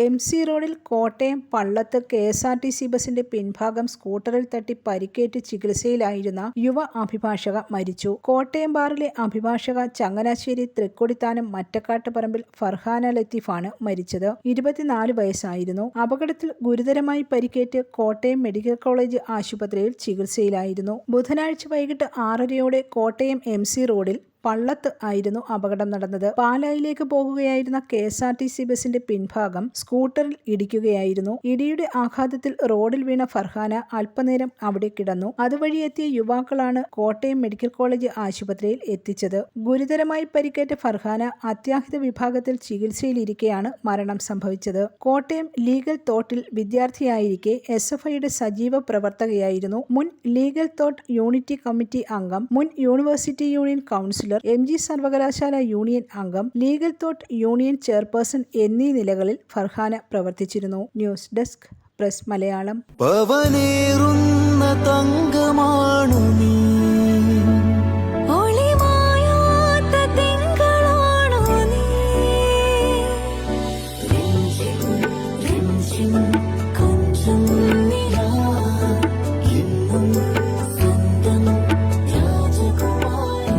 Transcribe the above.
M C റോഡിൽ Kottayam Pallath K S R T C ബസിന്റെ പിൻഭാഗം സ്കൂട്ടറിൽ തട്ടി പരിക്കേറ്റ് ചികിത്സയിലായിരുന്ന യുവ അഭിഭാഷക മരിച്ചു. കോട്ടയം ബാറിലെ അഭിഭാഷക ചങ്ങനാശ്ശേരി തൃക്കൊടിത്താനം മറ്റക്കാട്ടുപറമ്പിൽ ഫർഹാന ലത്തീഫാണ് മരിച്ചത്. ഇരുപത്തിനാല് വയസ്സായിരുന്നു. അപകടത്തിൽ ഗുരുതരമായി പരിക്കേറ്റ് കോട്ടയം മെഡിക്കൽ കോളേജ് ആശുപത്രിയിൽ ചികിത്സയിലായിരുന്നു. ബുധനാഴ്ച വൈകിട്ട് ആറരയോടെ കോട്ടയം എം സി റോഡിൽ പള്ളത്ത് ആയിരുന്നു അപകടം നടന്നത്. പാലായിലേക്ക് പോകുകയായിരുന്ന K S R T C ബസിന്റെ പിൻഭാഗം സ്കൂട്ടറിൽ ഇടിക്കുകയായിരുന്നു. ഇടിയുടെ ആഘാതത്തിൽ റോഡിൽ വീണ ഫർഹാന അല്പനേരം അവിടെ കിടന്നു. അതുവഴി എത്തിയ യുവാക്കളാണ് കോട്ടയം മെഡിക്കൽ കോളേജ് ആശുപത്രിയിൽ എത്തിച്ചത്. ഗുരുതരമായി പരിക്കേറ്റ ഫർഹാന അത്യാഹിത വിഭാഗത്തിൽ ചികിത്സയിലിരിക്കെയാണ് മരണം സംഭവിച്ചത്. കോട്ടയം ലീഗൽ തോട്ടിൽ വിദ്യാർത്ഥിയായിരിക്കെ എസ് എഫ് ഐയുടെ സജീവ പ്രവർത്തകയായിരുന്നു. മുൻ ലീഗൽ തോട്ട് യൂണിറ്റി കമ്മിറ്റി അംഗം മുൻ university union councillor M G സർവകലാശാല യൂണിയൻ അംഗം ലീഗൽ തോട്ട് യൂണിയൻ ചെയർപേഴ്സൺ എന്നീ നിലകളിൽ ഫർഹാന പ്രവർത്തിച്ചിരുന്നു. News desk press Malayalam. പവനേറുന്ന